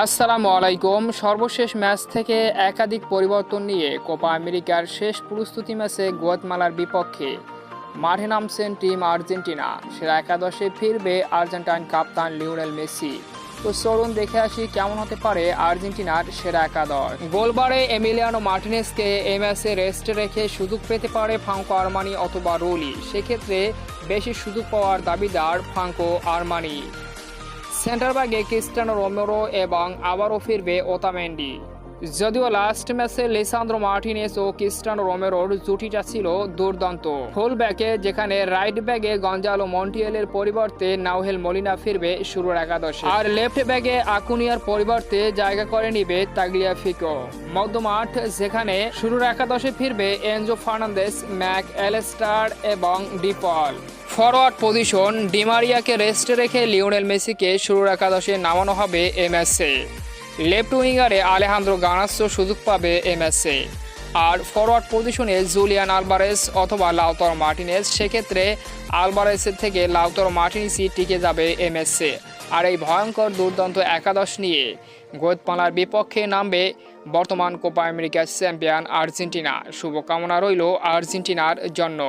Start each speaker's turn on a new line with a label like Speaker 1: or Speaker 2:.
Speaker 1: আসসালামু আলাইকুম। সর্বশেষ ম্যাচ থেকে একাধিক পরিবর্তন নিয়ে কোপা আমেরিকার শেষ প্রস্তুতি ম্যাচে গুয়াতমালার বিপক্ষে। মাঠে নামছেন টিম আর্জেন্টিনা। সেরা একাদশে ফিরবে আর্জেন্টাইন কাপ্তান লিওনেল মেসি। তো চলুন দেখে আসি কেমন হতে পারে আর্জেন্টিনার সেরা একাদশ। গোলবারে এমিলিয়ানো মার্টিনেসকে এই ম্যাচে রেস্টে রেখে সুযোগ পেতে পারে ফাঙ্কো আরমানি অথবা রোলি। সেক্ষেত্রে বেশি সুযোগ পাওয়ার দাবিদার ফাঙ্কো আরমানি। সেন্টার ব্যাগে ক্রিস্টানো রোমেরো এবং আবারও ফিরবে ওতামেন্ডি। যদিও লাস্ট ম্যাচে লেসান্দ্রো মার্টিনেস ও ক্রিস্টানো রোমেরোর জুটিটা ছিল দুর্দান্ত। ফুল ব্যাকে যেখানে রাইট ব্যাগে গঞ্জালো মন্টিয়েলের পরিবর্তে নাওহেল মলিনা ফিরবে শুরুর একাদশে। আর লেফট ব্যাগে আকুনিয়ার পরিবর্তে জায়গা করে নিবে তাগলিয়া ফিকো মধ্যমাঠ যেখানে শুরুর একাদশে ফিরবে এনজো ফার্নান্দেস, ম্যাক এলেস্টার এবং ডিপল। ফরওয়ার্ড পজিশন, ডিমারিয়াকে রেস্টে রেখে লিওনেল মেসিকে শুরুর একাদশে নামানো হবে এমএসএ। লেফট উইঙ্গারে আলেহান্দ্রো গানাসো সুযোগ পাবে এমএসএ। আর ফরওয়ার্ড পজিশনে জুলিয়ান আলবারেস অথবা লাউতর মার্টিনেস, সেক্ষেত্রে আলবারেসের থেকে লাউতর মার্টিনেসই টিকে যাবে এমএসএ। আর এই ভয়ঙ্কর দুর্দান্ত একাদশ নিয়ে গোদপালার বিপক্ষে নামবে বর্তমান কোপা আমেরিকার চ্যাম্পিয়ন আর্জেন্টিনা। শুভকামনা রইল আর্জেন্টিনার জন্য।